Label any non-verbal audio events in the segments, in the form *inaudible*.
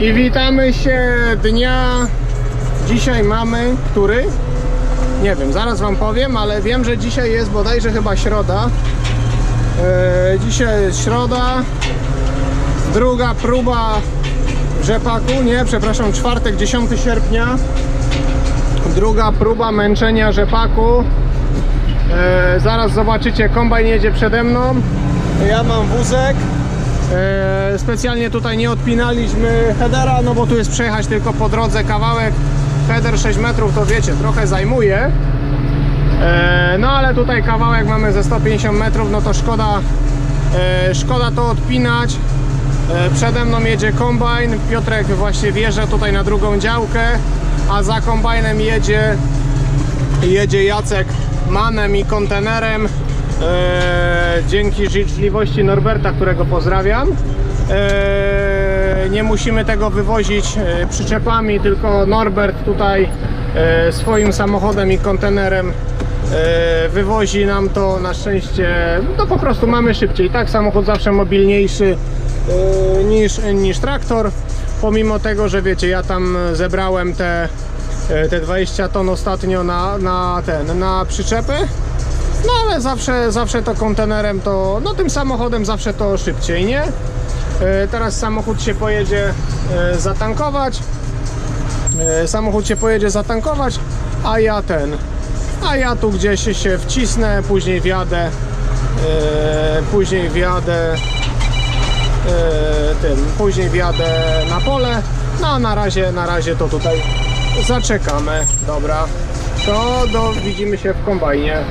I witamy się dnia. Dzisiaj mamy który? Nie wiem, zaraz wam powiem, ale wiem, że dzisiaj jest bodajże chyba środa. E, dzisiaj jest środa. Druga próba rzepaku, nie, przepraszam, czwartek, 10 sierpnia. Druga próba męczenia rzepaku. E, zaraz zobaczycie, kombajn jedzie przede mną. Ja mam wózek. E, specjalnie tutaj nie odpinaliśmy headera, no bo tu jest przejechać tylko po drodze kawałek. Header 6 metrów to wiecie, trochę zajmuje. E, no ale tutaj kawałek mamy ze 150 metrów, no to szkoda, e, szkoda to odpinać. E, Przede mną jedzie kombajn, Piotrek właśnie wjeżdża tutaj na drugą działkę, a za kombajnem jedzie, jedzie Jacek manem i kontenerem. E, dzięki życzliwości Norberta, którego pozdrawiam. E, nie musimy tego wywozić e, przyczepami, tylko Norbert tutaj e, swoim samochodem i kontenerem e, wywozi nam to na szczęście, no po prostu mamy szybciej, tak? Samochód zawsze mobilniejszy e, niż, niż traktor, pomimo tego, że wiecie, ja tam zebrałem te, te 20 ton ostatnio na, na ten, na przyczepy, no ale zawsze, zawsze to kontenerem to, no tym samochodem zawsze to szybciej, nie? E, Teraz samochód się pojedzie e, zatankować. E, Samochód się pojedzie zatankować, a ja ten, a ja tu gdzieś się wcisnę, później wjadę, później wjadę tym, później wjadę na pole. No a na razie, na razie to tutaj zaczekamy. Dobra, to do, widzimy się w kombajnie.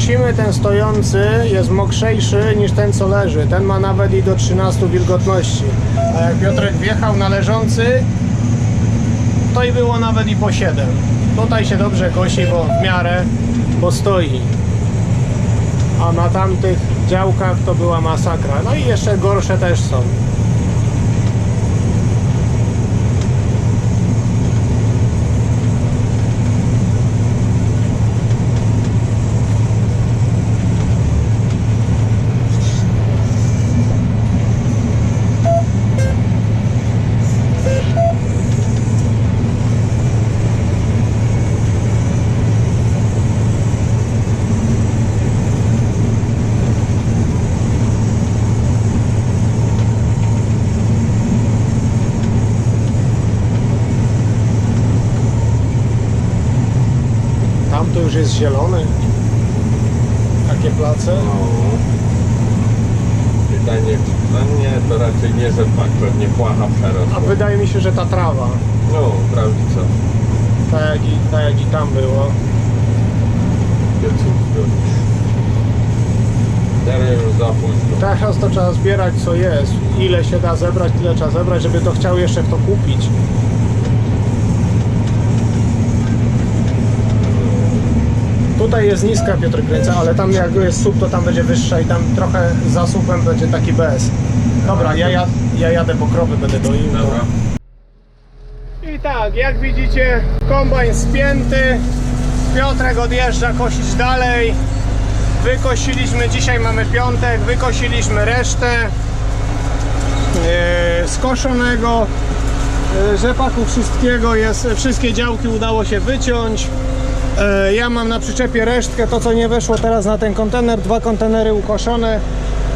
Kosimy ten stojący, jest mokrzejszy niż ten co leży. Ten ma nawet i do 13 wilgotności. A jak Piotrek wjechał na leżący, to i było nawet i po 7. Tutaj się dobrze kosi, bo w miarę, bo stoi. A na tamtych działkach to była masakra. No i jeszcze gorsze też są. Już jest zielony. Takie place. No. Pytanie, czy dla mnie to raczej nie rzepak, pewnie płacha A przerosła. wydaje mi się, że ta trawa, No, prawica. tak jak i, tak jak i tam było. Teraz już za późno. Teraz to trzeba zbierać co jest. Ile się da zebrać, tyle trzeba zebrać, żeby to chciał jeszcze kto kupić. Tutaj jest niska Piotr Kręca, ale tam jak jest słup, to tam będzie wyższa i tam trochę za słupem będzie taki bez. Dobra, ja, ja, ja jadę po krowy, będę doił. Dobra. I tak, jak widzicie, kombajn spięty. Piotrek odjeżdża kosić dalej. Wykosiliśmy, dzisiaj mamy piątek, wykosiliśmy resztę e, skoszonego e, rzepaku wszystkiego jest, wszystkie działki udało się wyciąć. E, Ja mam na przyczepie resztkę, to co nie weszło teraz na ten kontener, dwa kontenery ukoszone.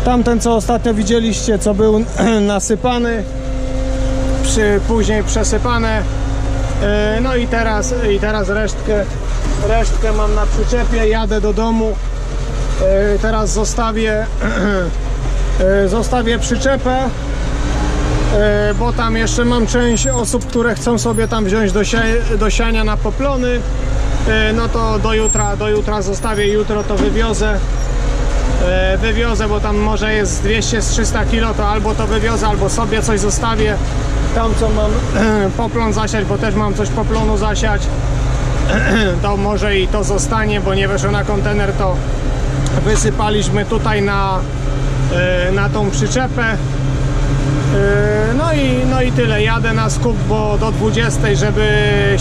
Tamten co ostatnio widzieliście, co był *clears throat* nasypany przy, później przesypane. E, No i teraz, i teraz resztkę resztkę mam na przyczepie, jadę do domu. E, Teraz zostawię, *clears throat* zostawię przyczepę, bo tam jeszcze mam część osób, które chcą sobie tam wziąć do, do siania na poplony. E, No to do jutra, do jutra zostawię, jutro to wywiozę. E, Wywiozę, bo tam może jest 200-300 kg, to albo to wywiozę, albo sobie coś zostawię. Tam co mam *clears throat* poplon zasiać, bo też mam coś poplonu zasiać *clears throat* to może i to zostanie, bo nie weszło na kontener, to wysypaliśmy tutaj na, e, na tą przyczepę. No i, no i tyle. Jadę na skup, bo do 20, żeby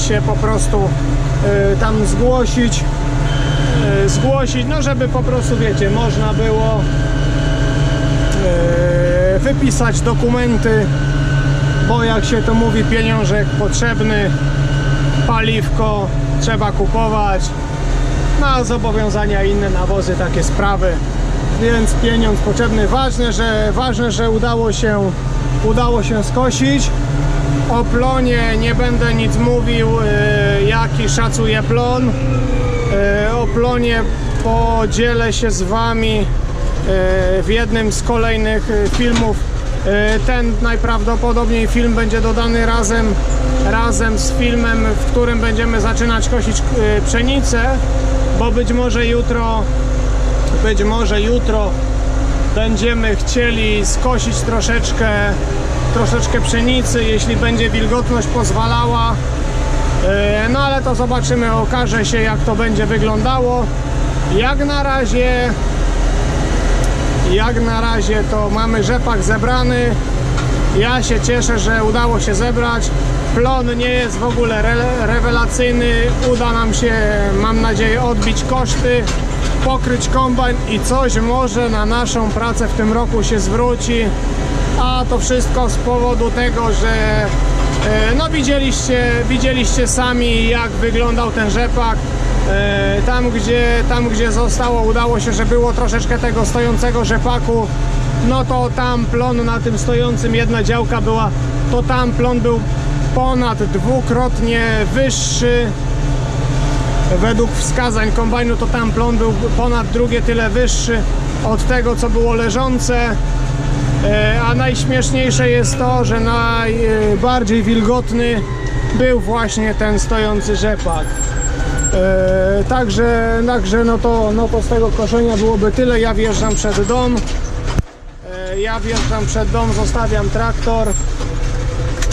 się po prostu tam zgłosić. E, Zgłosić, no żeby po prostu wiecie, można było e, wypisać dokumenty, bo jak się to mówi, pieniążek potrzebny, paliwko trzeba kupować, na zobowiązania inne, nawozy, takie sprawy, więc pieniądz potrzebny. Ważne, że, ważne, że udało się, udało się skosić. O plonie nie będę nic mówił, e, jaki szacuję plon. E, O plonie podzielę się z Wami e, w jednym z kolejnych filmów. Ten najprawdopodobniej film będzie dodany razem, razem z filmem, w którym będziemy zaczynać kosić pszenicę, bo być może jutro, być może jutro będziemy chcieli skosić troszeczkę, troszeczkę pszenicy, jeśli będzie wilgotność pozwalała. E, No ale to zobaczymy, okaże się jak to będzie wyglądało. Jak na razie jak na razie to mamy rzepak zebrany. Ja się cieszę, że udało się zebrać. Plon nie jest w ogóle re- rewelacyjny. Uda nam się, mam nadzieję, odbić koszty, pokryć kombajn i coś może na naszą pracę w tym roku się zwróci. A to wszystko z powodu tego, że e, no widzieliście, widzieliście sami jak wyglądał ten rzepak. E, Tam gdzie, tam gdzie zostało, udało się, że było troszeczkę tego stojącego rzepaku. No to tam plon na tym stojącym jedna działka była, to tam plon był ponad dwukrotnie wyższy według wskazań kombajnu to tam plon był ponad drugie tyle wyższy od tego co było leżące a najśmieszniejsze jest to, że najbardziej wilgotny był właśnie ten stojący rzepak E, Także, także no, to, no to z tego koszenia byłoby tyle. Ja wjeżdżam przed dom. E, Ja wjeżdżam przed dom, zostawiam traktor.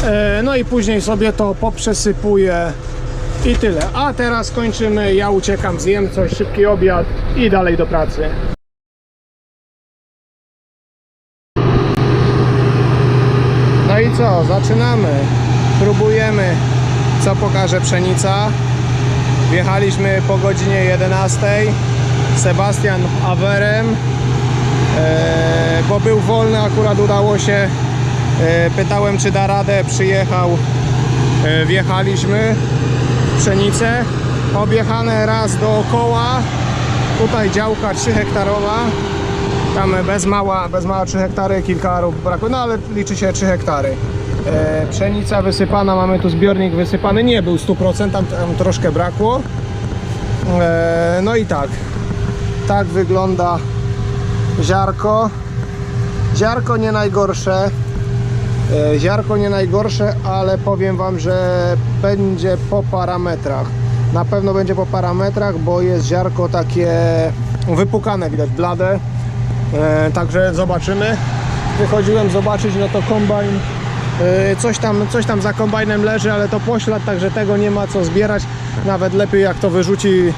E, No i później sobie to poprzesypuję i tyle. A teraz kończymy. Ja uciekam, zjem coś, szybki obiad i dalej do pracy. No i co? Zaczynamy. Próbujemy, co pokaże pszenica. Wjechaliśmy po godzinie 11. Sebastian Awerem, e, bo był wolny, akurat udało się. E, pytałem, czy da radę, przyjechał. E, wjechaliśmy w pszenicę. Objechane raz dookoła. Tutaj działka 3 hektarowa. Tam bez mała, bez mała 3 hektary, kilka arów brakuje, no ale liczy się 3 hektary. E, pszenica wysypana, mamy tu zbiornik wysypany, nie był 100%, tam, tam troszkę brakło. E, no i tak, tak wygląda ziarko. Ziarko nie najgorsze. E, ziarko nie najgorsze, ale powiem Wam, że będzie po parametrach. Na pewno będzie po parametrach, bo jest ziarko takie wypukane, widać blade. E, także zobaczymy. Wychodziłem zobaczyć, no to kombajn e, coś tam, coś tam za kombajnem leży, ale to poślad, także tego nie ma co zbierać. Nawet lepiej jak to wyrzuci,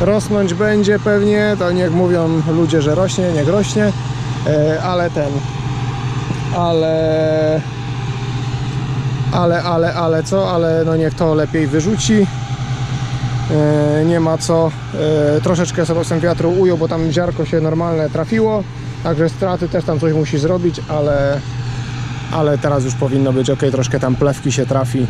rosnąć będzie pewnie. To niech mówią ludzie, że rośnie, niech rośnie, e, ale ten, ale ale, ale, ale co, ale no niech to lepiej wyrzuci. Nie ma co. Troszeczkę sobie ten wiatru ujął, bo tam ziarko się normalne trafiło. Także straty też tam coś musi zrobić, ale, ale teraz już powinno być ok. Troszkę tam plewki się trafi.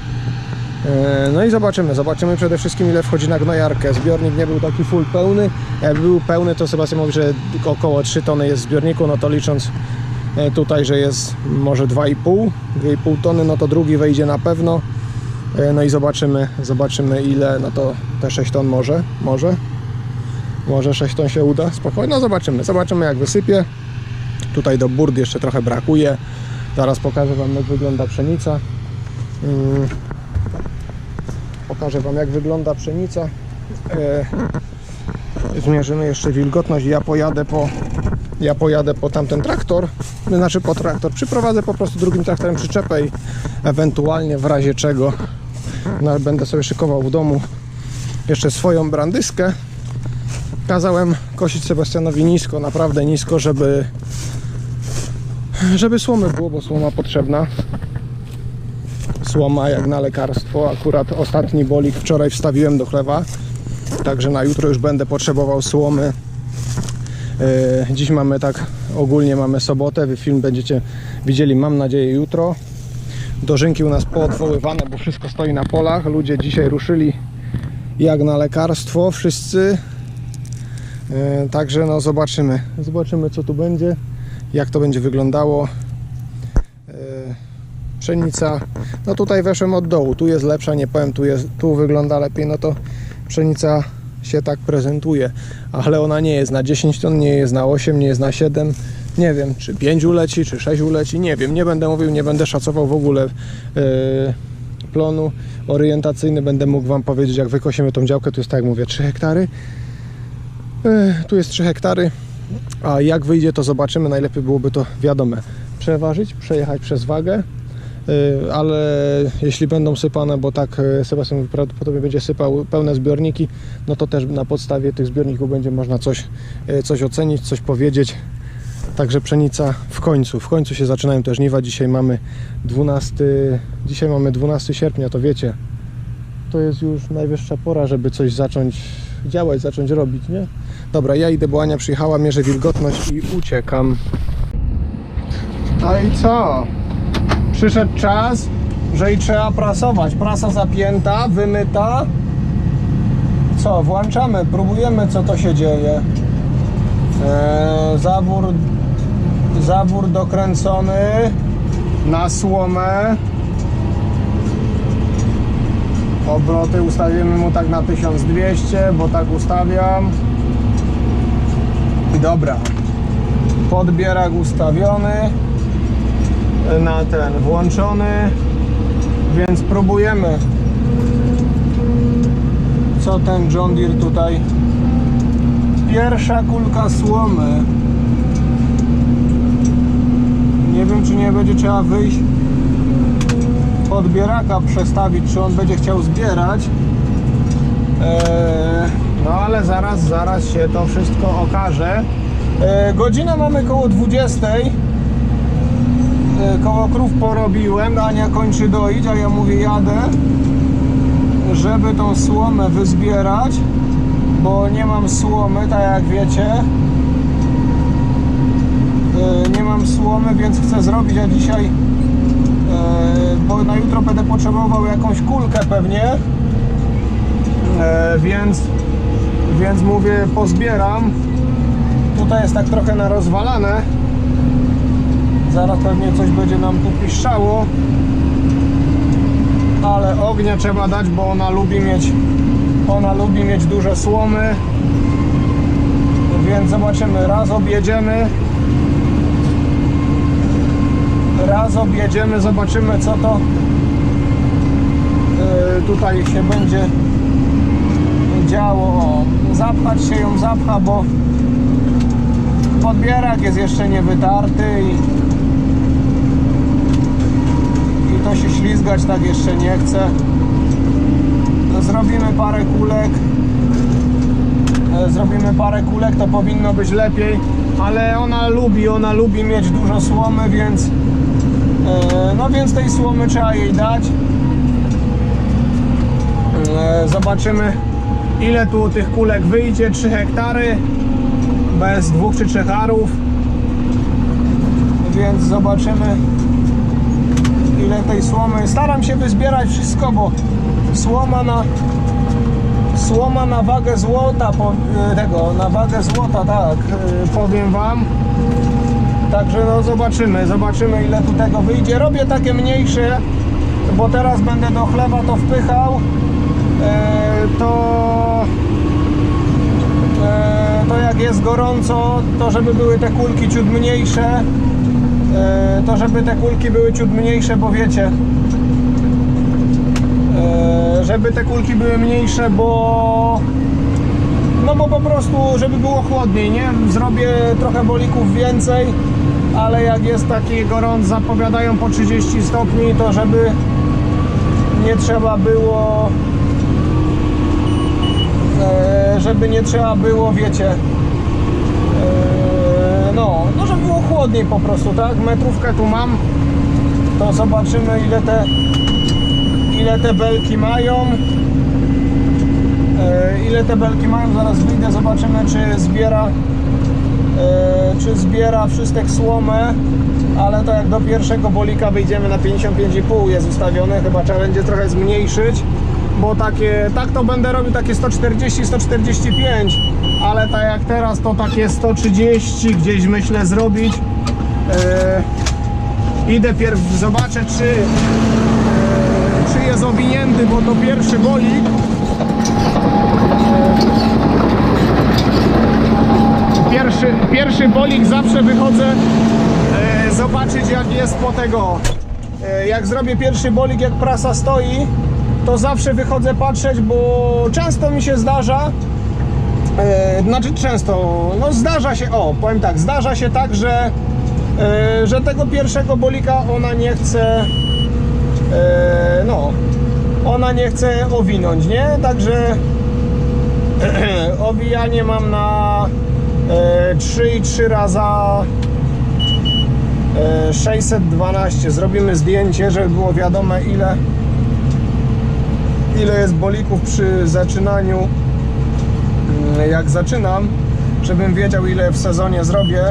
E, No i zobaczymy. Zobaczymy przede wszystkim ile wchodzi na gnojarkę. Zbiornik nie był taki full pełny. Jak był pełny, to Sebastian mówi, że około 3 tony jest w zbiorniku. No to licząc e, tutaj, że jest może 2,5 2,5 tony, no to drugi wejdzie na pewno. E, No i zobaczymy, zobaczymy ile, no to te 6 ton może, może. Może 6 ton się uda, spokojnie, no zobaczymy, zobaczymy jak wysypie. Tutaj do burd jeszcze trochę brakuje. Zaraz pokażę Wam jak wygląda pszenica. Mm. Pokażę Wam jak wygląda pszenica. E, Zmierzymy jeszcze wilgotność. Ja pojadę po, ja pojadę po tamten traktor, znaczy po traktor. Przyprowadzę po prostu drugim traktorem przyczepę i ewentualnie w razie czego no, będę sobie szykował w domu jeszcze swoją brandyskę. Kazałem kosić Sebastianowi nisko, naprawdę nisko, żeby żeby słomy było, bo słoma potrzebna. Słoma jak na lekarstwo. Akurat ostatni bolik wczoraj wstawiłem do chlewa. Także na jutro już będę potrzebował słomy. Yy, Dziś mamy tak, ogólnie mamy sobotę. Wy film będziecie widzieli, mam nadzieję, jutro. Dożynki u nas poodwoływane, bo wszystko stoi na polach. Ludzie dzisiaj ruszyli jak na lekarstwo, wszyscy. Yy, Także no zobaczymy. Zobaczymy co tu będzie, jak to będzie wyglądało. Yy, Pszenica, no tutaj weszłem od dołu, tu jest lepsza, nie powiem, tu, jest, tu wygląda lepiej, no to pszenica się tak prezentuje, ale ona nie jest na 10 ton, nie jest na 8, nie jest na 7, nie wiem, czy 5 uleci, czy 6 uleci, nie wiem, nie będę mówił, nie będę szacował w ogóle yy, plonu orientacyjny, będę mógł Wam powiedzieć, jak wykosimy tą działkę, tu jest tak jak mówię, 3 hektary, yy, tu jest 3 hektary, a jak wyjdzie to zobaczymy, najlepiej byłoby to wiadome, przeważyć, przejechać przez wagę, Y, ale jeśli będą sypane, bo tak y, Sebastian prawdopodobnie będzie sypał pełne zbiorniki, no to też na podstawie tych zbiorników będzie można coś, y, coś ocenić, coś powiedzieć. Także pszenica w końcu, w końcu się zaczynają te żniwa. Dzisiaj mamy 12, dzisiaj mamy 12 sierpnia, to wiecie, to jest już najwyższa pora, żeby coś zacząć działać, zacząć robić, nie? Dobra, ja idę, bo Ania przyjechała, mierzę wilgotność i uciekam. No i co? Przyszedł czas, że i trzeba prasować. Prasa zapięta, wymyta. Co, włączamy, próbujemy co to się dzieje. Eee, zawór, zawór dokręcony na słomę. Obroty ustawimy mu tak na 1200, bo tak ustawiam. Dobra. Podbierak ustawiony na ten włączony, więc próbujemy. Co ten John Deere tutaj? Pierwsza kulka słomy. Nie wiem czy nie będzie trzeba wyjść podbieraka przestawić czy on będzie chciał zbierać. Eee, no ale zaraz, zaraz się to wszystko okaże. Eee, godzinę mamy koło 20 E, koło krów porobiłem, Ania kończy doić, a ja mówię jadę, żeby tą słomę wyzbierać, bo nie mam słomy, tak jak wiecie. E, Nie mam słomy, więc chcę zrobić, a dzisiaj, e, bo na jutro będę potrzebował jakąś kulkę pewnie, E, więc, więc mówię pozbieram. Tutaj jest tak trochę na rozwalane. Zaraz pewnie coś będzie nam tu piszczało. Ale ognia trzeba dać, bo ona lubi mieć ona lubi mieć duże słomy. Więc zobaczymy. Raz objedziemy. Raz objedziemy, zobaczymy co to yy, tutaj się będzie działo. Zapchać się ją zapcha, bo podbierak jest jeszcze nie wytarty i, i to się ślizgać tak jeszcze nie chce. Zrobimy parę kulek. E, Zrobimy parę kulek, to powinno być lepiej, ale ona lubi, ona lubi mieć dużo słomy, więc e, no więc tej słomy trzeba jej dać. E, Zobaczymy ile tu tych kulek wyjdzie? 3 hektary? Bez dwóch czy trzech arów? Więc zobaczymy ile tej słomy. Staram się wyzbierać wszystko bo słoma na słoma na wagę złota po, e, tego na wagę złota tak e, powiem wam. Także no zobaczymy, zobaczymy ile tu tego wyjdzie. Robię takie mniejsze, bo teraz będę do chleba to wpychał, to e, to jak jest gorąco, to żeby były te kulki ciut mniejsze, e, to żeby te kulki były ciut mniejsze, bo wiecie, e, żeby te kulki były mniejsze, bo no bo po prostu, żeby było chłodniej, nie? Zrobię trochę bolików więcej, ale jak jest taki gorąc, zapowiadają po 30 stopni, to żeby nie trzeba było e, żeby nie trzeba było, wiecie e, no, no żeby było chłodniej po prostu, tak? Metrówkę tu mam, to zobaczymy ile te ile te belki mają E, ile te belki mają, zaraz wyjdę, zobaczymy czy zbiera e, czy zbiera wszystek słomę ale to jak do pierwszego bolika wyjdziemy na 55,5 jest ustawione, chyba trzeba będzie trochę zmniejszyć bo takie, tak to będę robił takie 140-145 ale tak jak teraz to takie 130 gdzieś myślę zrobić e, idę pierw zobaczę czy e, czy jest owinięty, bo to pierwszy bolik Pierwszy, pierwszy bolik zawsze wychodzę e, zobaczyć jak jest po tego. E, jak zrobię pierwszy bolik, jak prasa stoi, to zawsze wychodzę patrzeć, bo często mi się zdarza, e, znaczy często, no zdarza się, o powiem tak, zdarza się tak, że, e, że tego pierwszego bolika ona nie chce, e, no, ona nie chce owinąć, nie? Także *clears throat* owijanie mam na e, 3,3 raza e, 612 zrobimy zdjęcie, żeby było wiadome ile ile jest bolików przy zaczynaniu Mm, jak zaczynam żebym wiedział ile w sezonie zrobię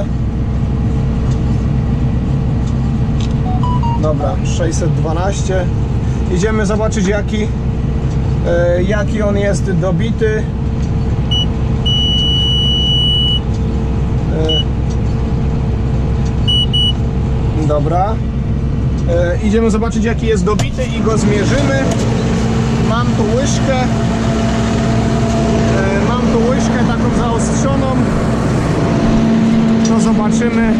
dobra 612 idziemy zobaczyć jaki e, jaki on jest dobity E, Dobra. E, idziemy zobaczyć jaki jest dobity i go zmierzymy. Mam tu łyżkę. E, mam tu łyżkę taką zaostrzoną. To zobaczymy.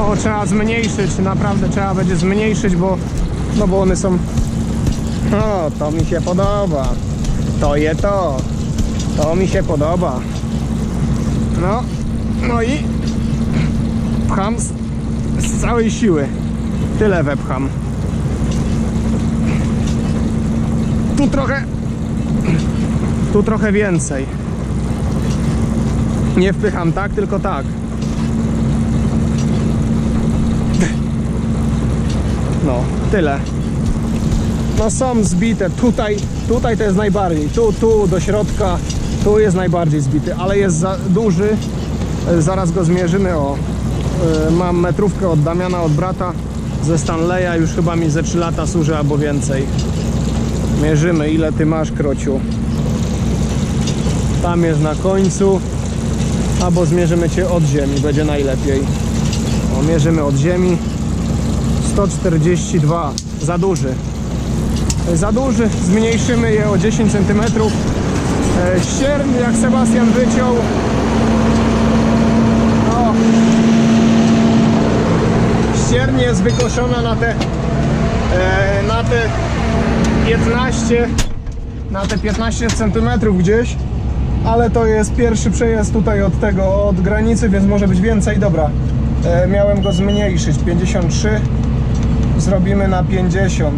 O, trzeba zmniejszyć. Naprawdę trzeba będzie zmniejszyć, bo no bo one są. O, to mi się podoba. To je to. To mi się podoba. No, no i pcham z, z całej siły. Tyle wepcham. Tu trochę, tu trochę więcej. Nie wpycham tak, tylko tak. No, tyle. No są zbite. Tutaj, tutaj to jest najbardziej. Tu, tu do środka. Tu jest najbardziej zbity, ale jest za duży. Zaraz go zmierzymy. O, e, mam metrówkę od Damiana, od brata ze Stanleya. Już chyba mi ze 3 lata służy albo więcej. Mierzymy ile ty masz, krociu. Tam jest na końcu. Albo zmierzymy cię od ziemi, będzie najlepiej. O, mierzymy od ziemi. 142. Za duży za duży, zmniejszymy je o 10 cm. Ściern, jak Sebastian wyciął, o, ściern jest wykoszona na te, e, na te 15, na te 15 cm gdzieś, ale to jest pierwszy przejazd tutaj od tego, od granicy, więc może być więcej. Dobra, e, miałem go zmniejszyć, 53, zrobimy na 50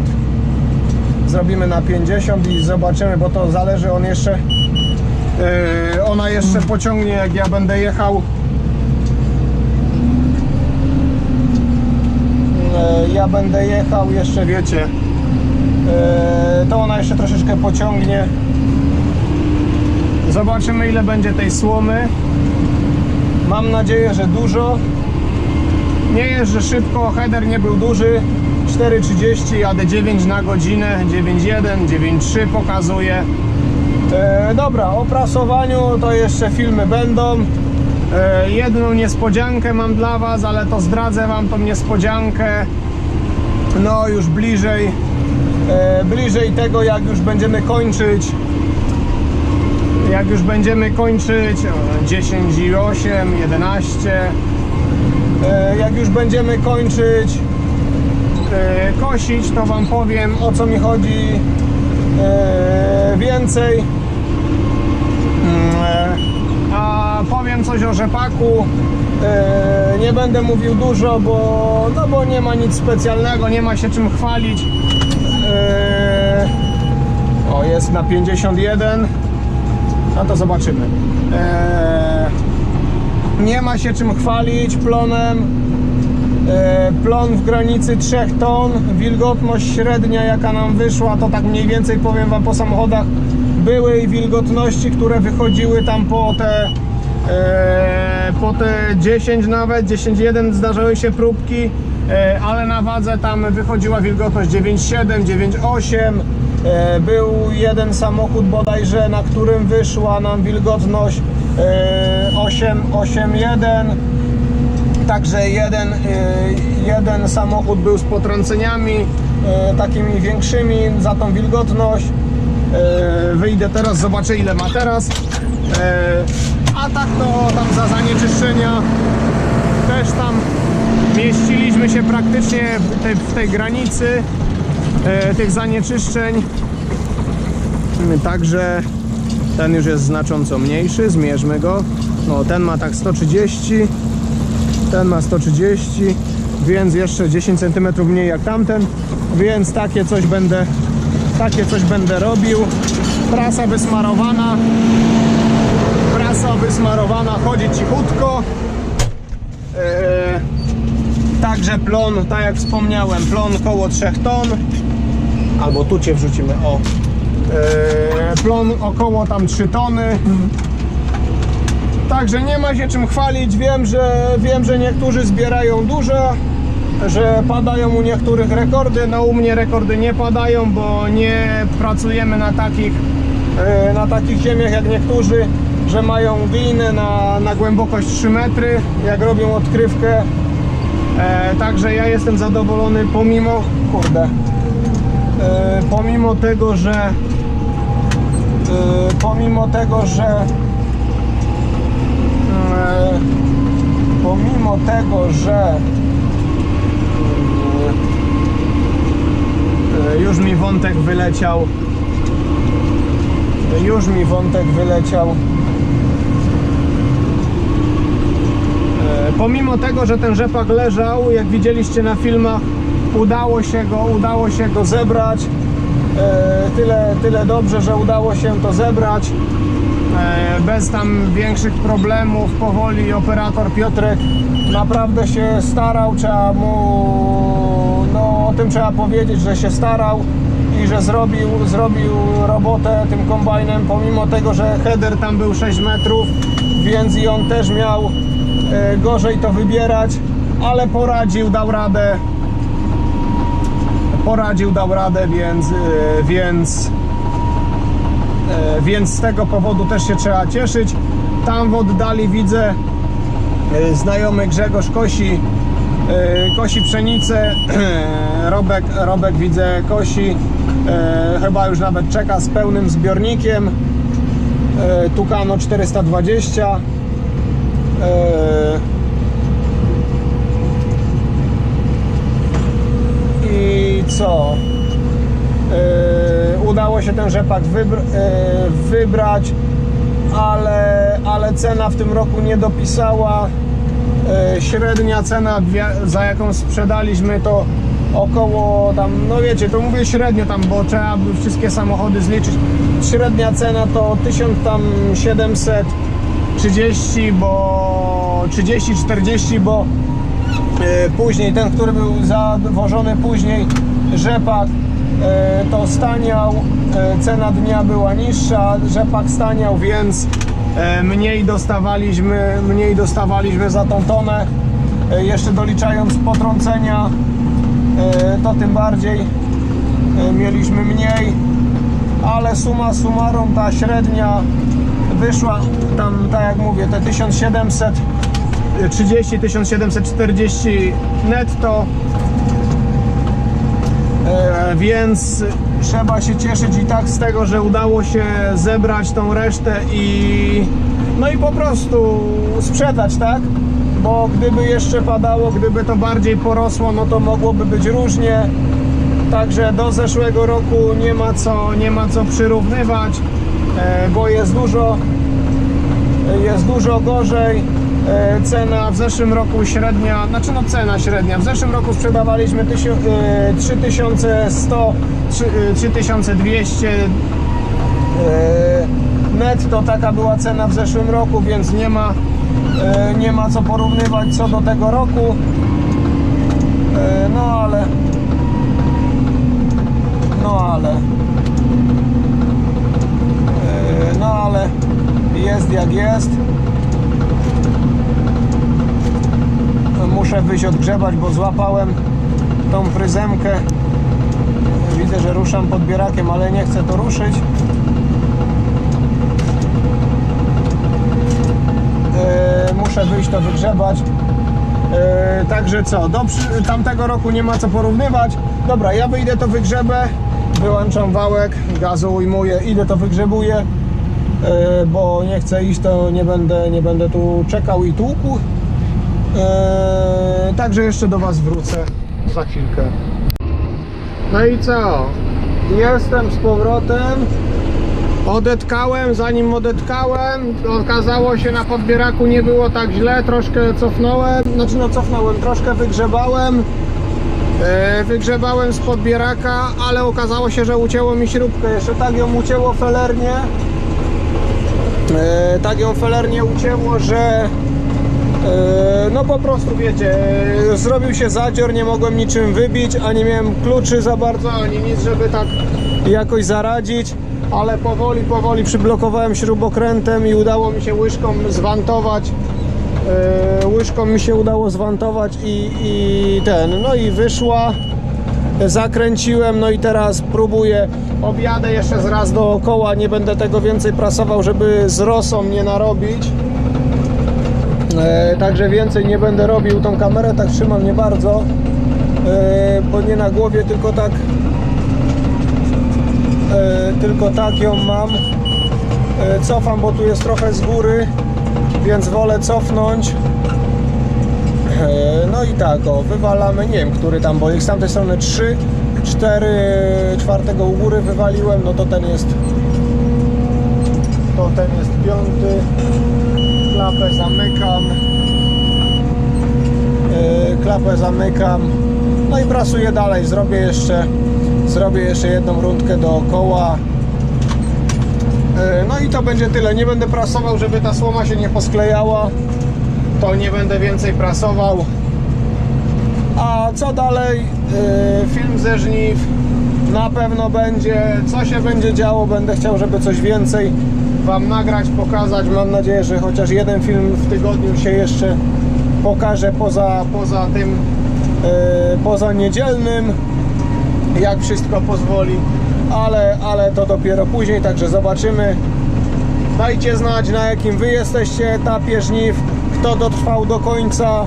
zrobimy na 50 i zobaczymy, bo to zależy on jeszcze yy, ona jeszcze pociągnie jak ja będę jechał. Yy, ja będę jechał jeszcze wiecie to ona jeszcze troszeczkę pociągnie. Zobaczymy ile będzie tej słomy. Mam nadzieję, że dużo. Nie jeżdżę szybko, header nie był duży. 4.30, jadę 9 na godzinę. 9.1, 9.3 pokazuje. E, Dobra, o prasowaniu to jeszcze filmy będą. E, Jedną niespodziankę mam dla Was, ale to zdradzę Wam tą niespodziankę. No już bliżej. e, bliżej tego jak już będziemy kończyć. Jak już będziemy kończyć e, 10 i 8, 11 e, jak już będziemy kończyć e, kosić to wam powiem o co mi chodzi e, więcej. Mm, e, a powiem coś o rzepaku. E, nie będę mówił dużo bo, no bo nie ma nic specjalnego nie ma się czym chwalić e, o jest na 51 no to zobaczymy. E, nie ma się czym chwalić plonem. E, Plon w granicy 3 ton, wilgotność średnia jaka nam wyszła, to tak mniej więcej powiem Wam po samochodach byłej wilgotności, które wychodziły tam po te e, po te 10 nawet, 10.1 zdarzały się próbki, ale na wadze tam wychodziła wilgotność 9.7, 9.8 e, był jeden samochód bodajże, na którym wyszła nam wilgotność e, 8, 8.1 Także jeden, jeden samochód był z potrąceniami takimi większymi za tą wilgotność. Wyjdę teraz, zobaczę ile ma teraz. A tak to tam za zanieczyszczenia też tam mieściliśmy się praktycznie w tej, granicy y, tych zanieczyszczeń. Także ten już jest znacząco mniejszy, zmierzmy go. No ten ma tak 130 ten ma 130 więc jeszcze 10 cm mniej jak tamten więc takie coś będę takie coś będę robił prasa wysmarowana prasa wysmarowana chodzi cichutko Eee, także plon tak jak wspomniałem plon koło 3 ton albo tu cię wrzucimy o Eee, plon około tam 3 tony Także nie ma się czym chwalić. Wiem, że wiem, że niektórzy zbierają dużo, że padają u niektórych rekordy. No u mnie rekordy nie padają, bo nie pracujemy na takich e, na takich ziemiach jak niektórzy, że mają gliny na, na głębokość 3 metry, jak robią odkrywkę. E, także ja jestem zadowolony pomimo kurde. E, pomimo tego, że e, pomimo tego, że E, pomimo tego, że e, już mi wątek wyleciał już mi wątek wyleciał pomimo tego, że ten rzepak leżał jak widzieliście na filmach udało się go, udało się go zebrać. E, tyle, tyle dobrze, że udało się to zebrać. E, bez tam większych problemów, powoli operator Piotrek naprawdę się starał, trzeba mu, no o tym trzeba powiedzieć, że się starał i że zrobił, zrobił robotę tym kombajnem, pomimo tego, że header tam był 6 metrów, więc i on też miał gorzej to wybierać, ale poradził, dał radę, poradził, dał radę, więc, e, więc E, więc z tego powodu też się trzeba cieszyć. Tam w oddali widzę e, znajomy Grzegorz kosi, e, kosi pszenicę. *clears throat* Robek, Robek widzę kosi, e, chyba już nawet czeka z pełnym zbiornikiem. E, Tukano 420. E, I co? Yy, udało się ten rzepak yy, wybrać, ale, ale cena w tym roku nie dopisała. Yy, średnia cena, za jaką sprzedaliśmy, to około tam, no wiecie, to mówię średnio tam, bo trzeba by wszystkie samochody zliczyć. Średnia cena to 1730, bo 30-40, bo E, później ten, który był zawożony później rzepak e, to staniał e, cena dnia była niższa rzepak staniał więc mniej dostawaliśmy mniej dostawaliśmy za tą tonę. Jeszcze doliczając potrącenia to tym bardziej mieliśmy mniej ale suma summarum ta średnia wyszła tam tak jak mówię te 1700 30 1740 netto E, więc trzeba się cieszyć i tak z tego, że udało się zebrać tą resztę i no i po prostu sprzedać, tak? Bo gdyby jeszcze padało, gdyby to bardziej porosło, no to mogłoby być różnie. Także do zeszłego roku nie ma co, nie ma co przyrównywać, e, bo jest dużo, jest dużo gorzej. E, Cena w zeszłym roku średnia, znaczy no cena średnia. W zeszłym roku sprzedawaliśmy tysiu- e, 3100, trzy- e, 3200 e, netto taka była cena w zeszłym roku, więc nie ma, e, nie ma co porównywać co do tego roku. E, No ale no ale no ale jest jak jest. Muszę wyjść odgrzebać, bo złapałem tą fryzemkę. Widzę, że ruszam podbierakiem, ale nie chcę to ruszyć. E, Muszę wyjść to wygrzebać. E, Także co, do tamtego roku nie ma co porównywać. Dobra, ja wyjdę to wygrzebę, wyłączam wałek, gazu ujmuję, idę to wygrzebuję, e, bo nie chcę iść, to nie będę, nie będę tu czekał i tłukł. E, Także jeszcze do Was wrócę za chwilkę. No i co? Jestem z powrotem. Odetkałem, zanim odetkałem, okazało się na podbieraku nie było tak źle, troszkę cofnąłem, znaczy no cofnąłem, troszkę wygrzebałem, e, wygrzebałem z podbieraka, ale okazało się, że ucięło mi śrubkę, jeszcze tak ją ucięło felernie, e, tak ją felernie ucięło, że no po prostu wiecie, zrobił się zadzior, nie mogłem niczym wybić, ani miałem kluczy za bardzo, ani nic, żeby tak jakoś zaradzić, ale powoli, powoli przyblokowałem śrubokrętem i udało mi się łyżką zwantować. E, łyżką mi się udało zwantować i, i ten, no i wyszła. Zakręciłem, no i teraz próbuję. Objadę jeszcze z raz dookoła, nie będę tego więcej prasował, żeby z rosą nie narobić. E, także więcej nie będę robił. Tą kamerę tak trzymam nie bardzo, e, bo nie na głowie, tylko tak e, tylko tak ją mam. Cofam, bo tu jest trochę z góry, więc wolę cofnąć. No i tak, o, wywalamy, nie wiem, który tam, bo ich z tamtej strony 3, 4, czwartego u góry wywaliłem, no to ten jest to ten jest piąty klapę zamykam. Yy, klapę zamykam. No i prasuję dalej. Zrobię jeszcze zrobię jeszcze jedną rundkę dookoła. Yy, no i to będzie tyle. Nie będę prasował żeby ta słoma się nie posklejała. To nie będę więcej prasował. A co dalej? Yy, film ze żniw. Na pewno będzie. Co się będzie działo? Będę chciał żeby coś więcej wam nagrać pokazać. Mam nadzieję że chociaż jeden film w tygodniu się jeszcze pokaże poza, poza tym yy, poza niedzielnym jak wszystko pozwoli. Ale, ale to dopiero później także zobaczymy. Dajcie znać na jakim wy jesteście etapie żniw kto dotrwał do końca.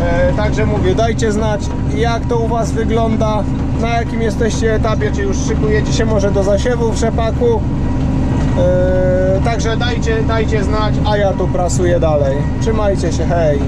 E, Także mówię, dajcie znać jak to u Was wygląda, na jakim jesteście etapie, czy już szykujecie się może do zasiewu w rzepaku. E, Także dajcie, dajcie znać, a ja tu prasuję dalej. Trzymajcie się, hej!